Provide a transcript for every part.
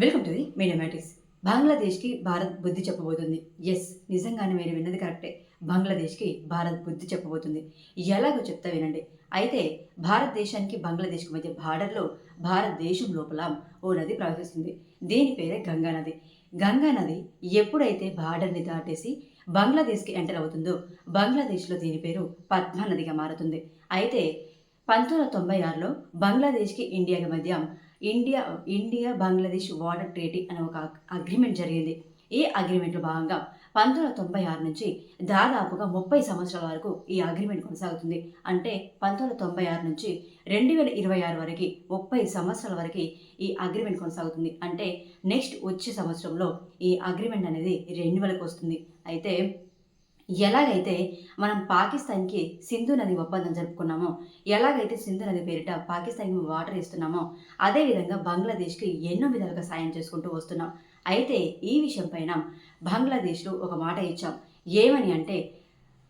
Welcome to the Mediamatics బంగ్లాదేశ్కి భారత్ బుద్ధి చెప్పబోతుంది ఎస్ నిజంగానే మీరు విన్నది కరెక్టే బంగ్లాదేశ్కి భారత్ బుద్ధి చెప్పబోతుంది ఎలాగో చెప్తా వినండి. అయితే భారతదేశానికి బంగ్లాదేశ్కి మధ్య బార్డర్లో భారతదేశం లోపల ఓ నది ప్రవహిస్తుంది. దీని పేరే గంగా నది. గంగా నది ఎప్పుడైతే బార్డర్ని దాటేసి బంగ్లాదేశ్కి ఎంటర్ అవుతుందో బంగ్లాదేశ్లో దీని పేరు పద్మా నదిగా మారుతుంది. అయితే పంతొమ్మిది వందల తొంభై ఆరులో బంగ్లాదేశ్కి ఇండియాకి మధ్య India India Bangladesh water treaty అనే ఒక అగ్రిమెంట్ జరిగింది. ఈ అగ్రిమెంట్లో భాగంగా పంతొమ్మిది వందల తొంభై ఆరు నుంచి దాదాపుగా ముప్పై సంవత్సరాల వరకు ఈ అగ్రిమెంట్ కొనసాగుతుంది. అంటే పంతొమ్మిది వందల తొంభై ఆరు నుంచి రెండు వేల ఇరవై ఆరు వరకు ముప్పై సంవత్సరాల వరకు ఈ అగ్రిమెంట్ కొనసాగుతుంది. అంటే నెక్స్ట్ వచ్చే సంవత్సరంలో ఈ అగ్రిమెంట్ అనేది రెన్యువల్కి వస్తుంది. అయితే ఎలాగైతే మనం పాకిస్తాన్కి సింధు నది ఒప్పందం జరుపుకున్నామో ఎలాగైతే సింధు నది పేరిట పాకిస్తాన్కి వాటర్ ఇస్తున్నామో అదేవిధంగా బంగ్లాదేశ్కి ఎన్నో విధాలుగా సాయం చేసుకుంటూ వస్తున్నాం. అయితే ఈ విషయం పైన బంగ్లాదేశ్లో ఒక మాట ఇచ్చాం. ఏమని అంటే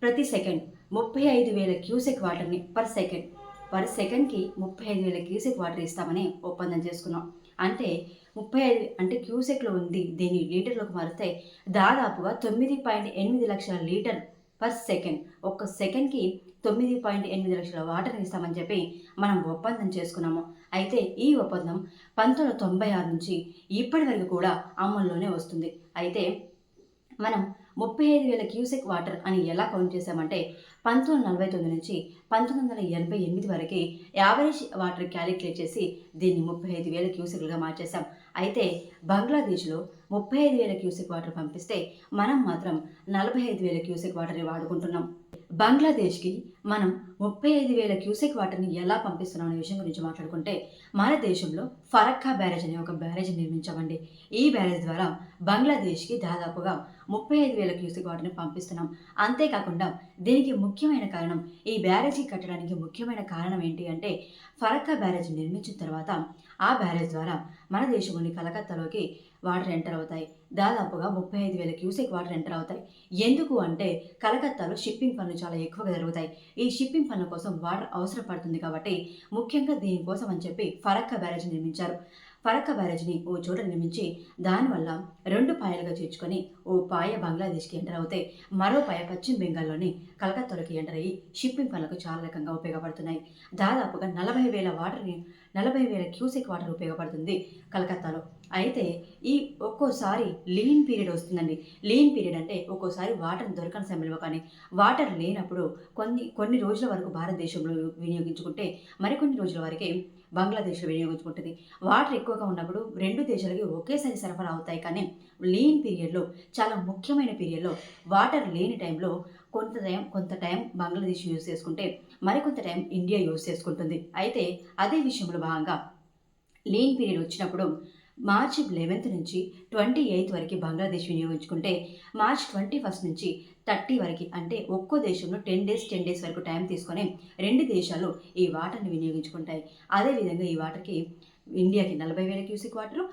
ప్రతి సెకండ్ ముప్పై ఐదు వేల క్యూసెక్ వాటర్ని పర్ సెకండ్ పర్ సెకండ్కి ముప్పై ఐదు వేల క్యూసెక్ వాటర్ ఇస్తామని ఒప్పందం చేసుకున్నాం. అంటే ముప్పై ఐదు అంటే క్యూసెక్లో ఉంది. దీన్ని లీటర్లోకి మారితే దాదాపుగా తొమ్మిది పాయింట్ ఎనిమిది లక్షల లీటర్ పర్ సెకండ్. ఒక్క సెకండ్కి తొమ్మిది పాయింట్ ఎనిమిది లక్షల వాటర్ ఇస్తామని చెప్పి మనం ఒప్పందం చేసుకున్నాము. అయితే ఈ ఒప్పందం పంతొమ్మిది వందల తొంభై ఆరు నుంచి ఇప్పటి వరకు కూడా అమల్లోనే వస్తుంది. అయితే మనం ముప్పై ఐదు వేల క్యూసెక్ వాటర్ అని ఎలా కౌంట్ చేసామంటే పంతొమ్మిది వందల నలభై తొమ్మిది నుంచి పంతొమ్మిది వందల ఎనభై ఎనిమిది వరకు యావరేజ్ వాటర్ క్యాలిక్యులేట్ చేసి దీన్ని ముప్పై ఐదు వేల క్యూసెక్లుగా మార్చేసాం అయితే బంగ్లాదేశ్లో ముప్పై ఐదు వేల క్యూసెక్ వాటర్ పంపిస్తే మనం మాత్రం నలభై ఐదు వేల క్యూసెక్ వాటర్ని వాడుకుంటున్నాం. బంగ్లాదేశ్కి మనం ముప్పై ఐదు వేల క్యూసెక్ వాటర్ని ఎలా పంపిస్తున్నాం అనే విషయం గురించి మాట్లాడుకుంటే మన దేశంలో ఫరక్కా బ్యారేజ్ అనే ఒక బ్యారేజ్ నిర్మించామండి. ఈ బ్యారేజ్ ద్వారా బంగ్లాదేశ్కి దాదాపుగా ముప్పై ఐదు వేల క్యూసెక్ వాటర్ని పంపిస్తున్నాం. అంతేకాకుండా దీనికి ముఖ్యమైన కారణం ఈ బ్యారేజీ కట్టడానికి ముఖ్యమైన కారణం ఏంటి అంటే ఫరక్కా బ్యారేజ్ నిర్మించిన తర్వాత ఆ బ్యారేజ్ ద్వారా మన దేశంలోని కలకత్తాలోకి వాటర్ ఎంటర్ అవుతాయి. దాదాపుగా ముప్పై ఐదు వేల క్యూసెక్ వాటర్ ఎంటర్ అవుతాయి. ఎందుకు అంటే కలకత్తాలో షిప్పింగ్ పనులు చాలా ఎక్కువగా జరుగుతాయి. ఈ షిప్పింగ్ పనుల కోసం వాటర్ అవసరపడుతుంది కాబట్టి ముఖ్యంగా దీనికోసం అని చెప్పి ఫరక్క బ్యారేజ్ నిర్మించారు. ఫరక్క బ్యారేజ్ని ఓ చోట నిర్మించి దానివల్ల రెండు పాయలుగా చేర్చుకొని ఓ పాయ బంగ్లాదేశ్కి ఎంటర్ అవుతే మరో పాయ పశ్చిమ బెంగాల్లోని కలకత్తాలోకి ఎంటర్ అయ్యి షిప్పింగ్ పనులకు చాలా రకంగా ఉపయోగపడుతున్నాయి. దాదాపుగా నలభై వేల వాటర్ని నలభై వేల క్యూసెక్ వాటర్ ఉపయోగపడుతుంది కలకత్తాలో. అయితే ఈ ఒక్కోసారి లీన్ పీరియడ్ వస్తుందండి. లీన్ పీరియడ్ అంటే ఒక్కోసారి వాటర్ దొరకని సమయంలో కానీ వాటర్ లేనప్పుడు కొన్ని కొన్ని రోజుల వరకు భారతదేశంలో వినియోగించుకుంటే మరికొన్ని రోజుల వరకే బంగ్లాదేశ్లో వినియోగించుకుంటుంది. వాటర్ ఎక్కువగా ఉన్నప్పుడు రెండు దేశాలకి ఒకేసారి సరఫరా అవుతాయి కానీ లీన్ పీరియడ్లో చాలా ముఖ్యమైన పీరియడ్లో వాటర్ లేని టైంలో కొంత టైం కొంత టైం బంగ్లాదేశ్ యూజ్ చేసుకుంటే మరికొంత టైం ఇండియా యూజ్ చేసుకుంటుంది. అయితే అదే విషయంలో భాగంగా లీన్ పీరియడ్ వచ్చినప్పుడు మార్చి లెవెన్త్ నుంచి ట్వంటీ ఎయిత్ వరకు బంగ్లాదేశ్ వినియోగించుకుంటే మార్చ్ ట్వంటీ ఫస్ట్ నుంచి థర్టీ వరకు అంటే ఒక్కో దేశంలో టెన్ డేస్ టెన్ డేస్ వరకు టైం తీసుకొని రెండు దేశాలు ఈ వాటర్ని వినియోగించుకుంటాయి. అదేవిధంగా ఈ వాటర్కి ఇండియాకి నలభై వేల క్యూసిక్ వాటరు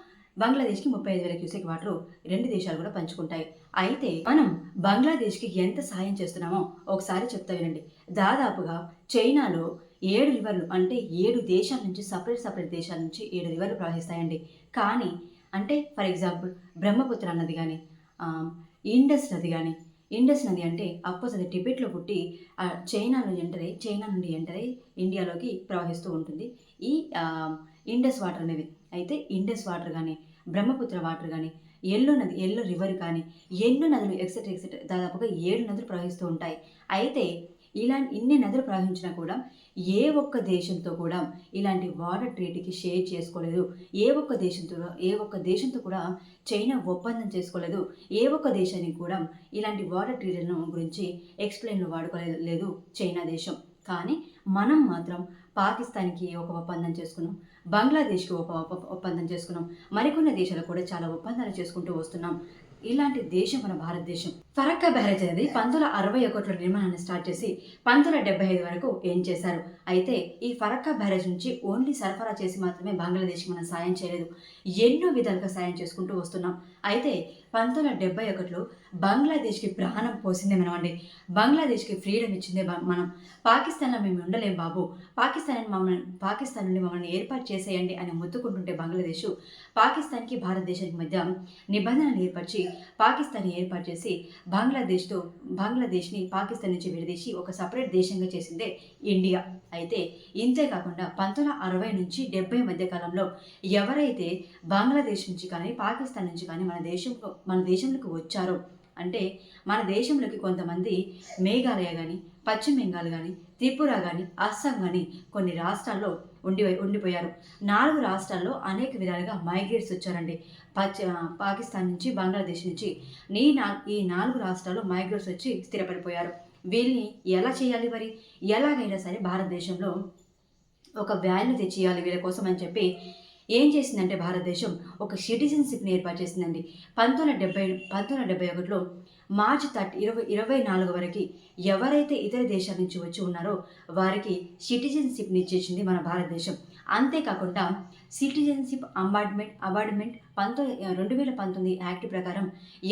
బంగ్లాదేశ్కి ముప్పై ఐదు వేల క్యూసెక్ వాటర్ రెండు దేశాలు కూడా పంచుకుంటాయి. అయితే మనం బంగ్లాదేశ్కి ఎంత సాయం చేస్తున్నామో ఒకసారి చెప్తా వినండి. దాదాపుగా చైనాలో ఏడు రివర్లు అంటే ఏడు దేశాల నుంచి సపరేట్ సపరేట్ దేశాల నుంచి ఏడు రివర్లు ప్రవహిస్తాయండి. కానీ అంటే ఫర్ ఎగ్జాంపుల్ బ్రహ్మపుత్ర నది కానీ ఇండస్ నది కానీ ఇండస్ నది అంటే అఫ్కోర్స్ అది టిబెట్లో పుట్టి చైనా నుండి ఎంటర్ అయ్యి చైనా నుండి ఎంటర్ అయ్యి ఇండియాలోకి ప్రవహిస్తూ ఉంటుంది. ఈ ఇండస్ వాటర్ అనేది అయితే ఇండస్ వాటర్ కానీ బ్రహ్మపుత్ర వాటర్ కానీ ఎల్లో నది ఎల్లో రివర్ కానీ ఎన్నో నదులు ఎక్సెట్రా ఎక్సెట్రా దాదాపుగా ఏడు నదులు ప్రవహిస్తూ ఉంటాయి. అయితే ఇలా ఇన్ని నదులు ప్రవహించినా కూడా ఏ ఒక్క దేశంతో కూడా ఇలాంటి వాటర్ ట్రీటీకి షేర్ చేసుకోలేదు. ఏ ఒక్క దేశంతో ఏ ఒక్క దేశంతో కూడా చైనా ఒప్పందం చేసుకోలేదు. ఏ ఒక్క దేశానికి కూడా ఇలాంటి వాటర్ ట్రీట్లను గురించి ఎక్స్ప్లెయిన్లు వాడుకోలేదు లేదు చైనా దేశం. కానీ మనం మాత్రం పాకిస్తాన్కి ఒక ఒప్పందం చేసుకున్నాం బంగ్లాదేశ్కి ఒక ఒప్ప- ఒప్పందం చేసుకున్నాం మరికొన్ని దేశాలు కూడా చాలా ఒప్పందాలు చేసుకుంటూ వస్తున్నాం. ఇలాంటి దేశం మన భారతదేశం. ఫరక్కా బ్యారేజ్ అనేది పంతొమ్మిది అరవై ఒకటిలో నిర్మాణాన్ని స్టార్ట్ చేసి పంతొమ్మిది డెబ్బై ఐదు వరకు ఏం చేశారు? అయితే ఈ ఫరక్కా బ్యారేజ్ నుంచి ఓన్లీ సరఫరా చేసి మాత్రమే బంగ్లాదేశ్కి మనం సాయం చేయలేదు. ఎన్నో విధాలుగా సాయం చేసుకుంటూ వస్తున్నాం. అయితే పంతొమ్మిది డెబ్బై ఒకటిలో బంగ్లాదేశ్కి ప్రాణం పోసిందే మనం అండి బంగ్లాదేశ్కి ఫ్రీడమ్ ఇచ్చిందే మనం. పాకిస్తాన్లో మేము ఉండలేం బాబు. పాకిస్తాన్ మమ్మల్ని పాకిస్తాన్ నుండి మమ్మల్ని ఏర్పాటు చేసేయండి అని మొత్తుకుంటుంటే బంగ్లాదేశ్ పాకిస్తాన్కి భారతదేశానికి మధ్య నిబంధనలు ఏర్పరిచి పాకిస్తాన్ ఏర్పాటు చేసి బంగ్లాదేశ్తో బంగ్లాదేశ్ని పాకిస్తాన్ నుంచి విడదీసి ఒక సపరేట్ దేశంగా చేసిందే ఇండియా. అయితే ఇంతే కాకుండా పంతొమ్మిది అరవై నుంచి డెబ్బై మధ్య కాలంలో ఎవరైతే బంగ్లాదేశ్ నుంచి కానీ పాకిస్తాన్ నుంచి కానీ మన దేశంలో మన దేశంలోకి వచ్చారో అంటే మన దేశంలోకి కొంతమంది మేఘాలయ కానీ పశ్చిమ బెంగాల్ కానీ త్రిపుర కానీ అస్సాం కానీ కొన్ని రాష్ట్రాల్లో ఉండి ఉండిపోయారు. నాలుగు రాష్ట్రాల్లో అనేక విధాలుగా మైగ్రేట్స్ వచ్చారండి. పశ్చి పాకిస్తాన్ నుంచి బంగ్లాదేశ్ నుంచి ఈ నా ఈ నాలుగు రాష్ట్రాల్లో మైగ్రేట్స్ వచ్చి స్థిరపడిపోయారు. వీళ్ళని ఎలా చేయాలి మరి? ఎలాగైనా సరే భారతదేశంలో ఒక వాల్యూ తెచ్చేయాలి వీళ్ళ కోసం అని చెప్పి ఏం చేసిందంటే భారతదేశం ఒక సిటిజన్షిప్ని ఏర్పాటు చేసిందండి. పంతొమ్మిది వందల డెబ్బై పంతొమ్మిది వందల డెబ్బై ఒకటిలో మార్చి థర్టీ ఇరవై ఇరవై నాలుగు వరకు ఎవరైతే ఇతర దేశాల నుంచి వచ్చి ఉన్నారో వారికి సిటిజన్షిప్ని ఇచ్చేసింది మన భారతదేశం. అంతేకాకుండా సిటిజన్షిప్ అంబార్డ్మెంట్ అవార్డ్మెంట్ పంతొమ్మిది రెండు వేల పంతొమ్మిది యాక్ట్ ప్రకారం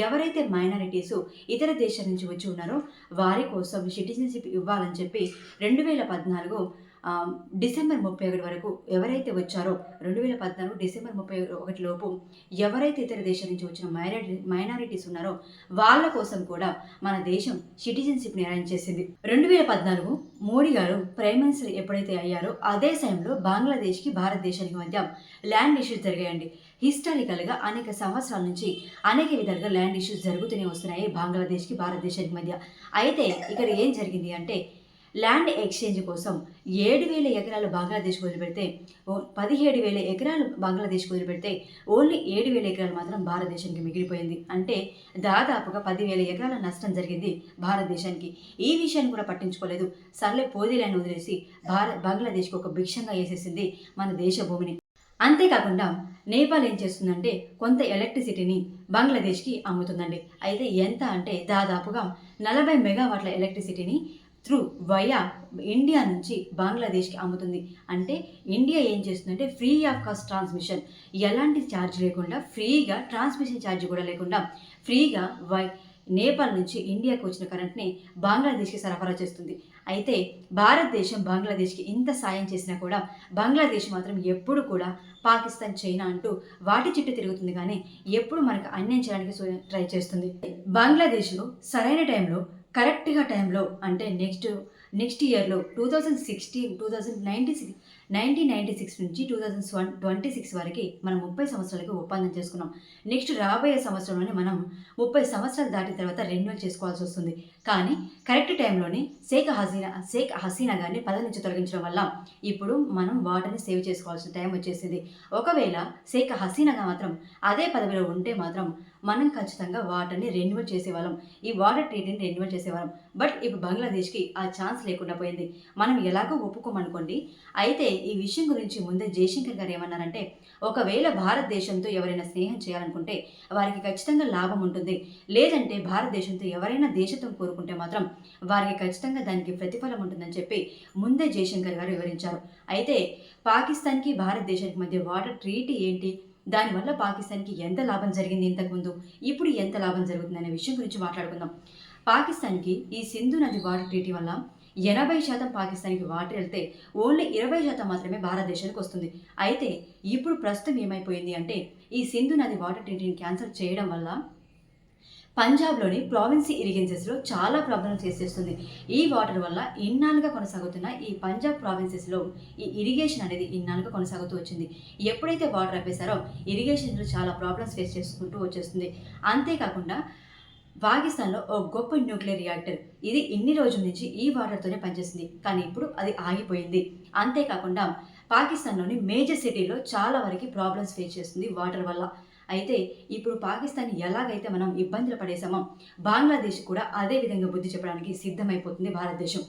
ఎవరైతే మైనారిటీస్ ఇతర దేశాల నుంచి వచ్చి ఉన్నారో వారి కోసం సిటిజన్షిప్ ఇవ్వాలని చెప్పి రెండు వేల పద్నాలుగు డిసెంబర్ ముప్పై ఒకటి వరకు ఎవరైతే వచ్చారో రెండు వేల పద్నాలుగు డిసెంబర్ ముప్పై ఒకటి లోపు ఎవరైతే ఇతర దేశాల నుంచి వచ్చిన మైనారిటీ మైనారిటీస్ ఉన్నారో వాళ్ళ కోసం కూడా మన దేశం సిటిజన్షిప్ని అరేంజ్ చేసింది. రెండు వేల పద్నాలుగు మోడీ గారు ప్రైమ్ మినిస్టర్ ఎప్పుడైతే అయ్యారో అదే సమయంలో బంగ్లాదేశ్కి భారతదేశానికి మధ్య ల్యాండ్ ఇష్యూస్ జరిగాయండి. హిస్టారికల్గా అనేక సంవత్సరాల నుంచి అనేక విధాలుగా ల్యాండ్ ఇష్యూస్ జరుగుతూనే వస్తున్నాయి బంగ్లాదేశ్కి భారతదేశానికి మధ్య. అయితే ఇక్కడ ఏం జరిగింది అంటే ల్యాండ్ ఎక్స్చేంజ్ కోసం ఏడు వేల ఎకరాలు బంగ్లాదేశ్ వదిలిపెడితే ఓ పదిహేడు వేల ఎకరాలు బంగ్లాదేశ్ వదిలిపెడితే ఓన్లీ ఏడు వేల ఎకరాలు మాత్రం భారతదేశానికి మిగిలిపోయింది. అంటే దాదాపుగా పదివేల ఎకరాల నష్టం జరిగింది భారతదేశానికి. ఈ విషయాన్ని కూడా పట్టించుకోలేదు. సర్లే పోది ల్యాండ్ వదిలేసి భారత్ బంగ్లాదేశ్కి ఒక భిక్షంగా వేసేసింది మన దేశ భూమిని అంతేకాకుండా నేపాల్ ఏం చేస్తుందంటే కొంత ఎలక్ట్రిసిటీని బంగ్లాదేశ్కి అమ్ముతుందండి. అయితే ఎంత అంటే దాదాపుగా నలభై మెగావాట్ల ఎలక్ట్రిసిటీని త్రూ వయా ఇండియా నుంచి బంగ్లాదేశ్కి అమ్ముతుంది. అంటే ఇండియా ఏం చేస్తుందంటే ఫ్రీ ఆఫ్ కాస్ట్ ట్రాన్స్మిషన్. ఎలాంటి ఛార్జ్ లేకుండా ఫ్రీగా ట్రాన్స్మిషన్ ఛార్జ్ కూడా లేకుండా ఫ్రీగా వై నేపాల్ నుంచి ఇండియాకు వచ్చిన కరెంట్ని బంగ్లాదేశ్కి సరఫరా చేస్తుంది. అయితే భారతదేశం బంగ్లాదేశ్కి ఇంత సాయం చేసినా కూడా బంగ్లాదేశ్ మాత్రం ఎప్పుడు కూడా పాకిస్తాన్ చైనా అంటూ వాటి చుట్టూ తిరుగుతుంది కానీ ఎప్పుడు మనకు అన్యాయం చేయడానికి ట్రై చేస్తుంది. బంగ్లాదేశ్లో సరైన టైంలో కరెక్ట్గా టైంలో అంటే నెక్స్ట్ నెక్స్ట్ ఇయర్లో two thousand sixteen two thousand ninety six nineteen ninety six నుంచి two thousand one twenty six వరకు మనం ముప్పై సంవత్సరాలకి ఒప్పందం చేసుకున్నాం. నెక్స్ట్ రాబోయే సంవత్సరంలోనే మనం ముప్పై సంవత్సరాలు దాటిన తర్వాత రెన్యువల్ చేసుకోవాల్సి వస్తుంది. కానీ కరెక్ట్ టైంలోనే షేక్ హసీనా షేక్ హసీనా గారిని పదవి నుంచి తొలగించడం వల్ల ఇప్పుడు మనం వాటర్ని సేవ్ చేసుకోవాల్సిన టైం వచ్చేసింది. ఒకవేళ షేక్ హసీనాగా మాత్రం అదే పదవిలో ఉంటే మాత్రం మనం ఖచ్చితంగా వాటర్ని రెన్యువల్ చేసేవాళ్ళం. ఈ వాటర్ ట్రీట్ని రెన్యువల్ చేసేవాళ్ళం. బట్ ఇప్పుడు బంగ్లాదేశ్కి ఆ ఛాన్స్ లేకుండా పోయింది. మనం ఎలాగో ఒప్పుకోమనుకోండి. అయితే ఈ విషయం గురించి ముందే జయశంకర్ గారు ఏమన్నారంటే ఒకవేళ భారతదేశంతో ఎవరైనా స్నేహం చేయాలనుకుంటే వారికి ఖచ్చితంగా లాభం ఉంటుంది. లేదంటే భారతదేశంతో ఎవరైనా దేశత్వం కోరుకుంటే మాత్రం వారికి ఖచ్చితంగా దానికి ప్రతిఫలం ఉంటుందని చెప్పి ముందే జయశంకర్ గారు వివరించారు. అయితే పాకిస్తాన్కి భారతదేశానికి మధ్య వాటర్ ట్రీటీ ఏంటి? దానివల్ల పాకిస్తాన్కి ఎంత లాభం జరిగింది ఇంతకుముందు? ఇప్పుడు ఎంత లాభం జరుగుతుందనే విషయం గురించి మాట్లాడుకుందాం. పాకిస్తాన్కి ఈ సింధు నది వాటర్ ట్రీటీ వల్ల ఎనభై శాతం పాకిస్తాన్కి వాటర్ వెళ్తే ఓన్లీ ఇరవై శాతం మాత్రమే భారతదేశానికి వస్తుంది. అయితే ఇప్పుడు ప్రస్తుతం ఏమైపోయింది అంటే ఈ సింధు నది వాటర్ ట్రీటీని క్యాన్సిల్ చేయడం వల్ల పంజాబ్లోని ప్రావిన్సీ ఇరిగెన్సెస్లో చాలా ప్రాబ్లం ఫేస్ చేస్తుంది. ఈ వాటర్ వల్ల ఇన్నాళ్ళుగా కొనసాగుతున్న ఈ పంజాబ్ ప్రావిన్సెస్లో ఈ ఇరిగేషన్ అనేది ఇన్నాళ్ళుగా కొనసాగుతూ వచ్చింది. ఎప్పుడైతే వాటర్ ఆపేశారో ఇరిగేషన్లో చాలా ప్రాబ్లమ్స్ ఫేస్ చేసుకుంటూ వచ్చేస్తుంది. అంతేకాకుండా పాకిస్తాన్లో ఓ గొప్ప న్యూక్లియర్ రియాక్టర్. ఇది ఇన్ని రోజుల నుంచి ఈ వాటర్తోనే పనిచేస్తుంది. కానీ ఇప్పుడు అది ఆగిపోయింది. అంతేకాకుండా పాకిస్తాన్లోని మేజర్ సిటీలో చాలా వరకు ప్రాబ్లమ్స్ ఫేస్ చేస్తుంది వాటర్ వల్ల. అయితే ఇప్పుడు పాకిస్తాన్ ఎలాగైతే మనం ఇబ్బందులు పడేసామో బంగ్లాదేశ్ కూడా అదే విధంగా బుద్ధి చెప్పడానికి సిద్ధమైపోతుంది భారతదేశం.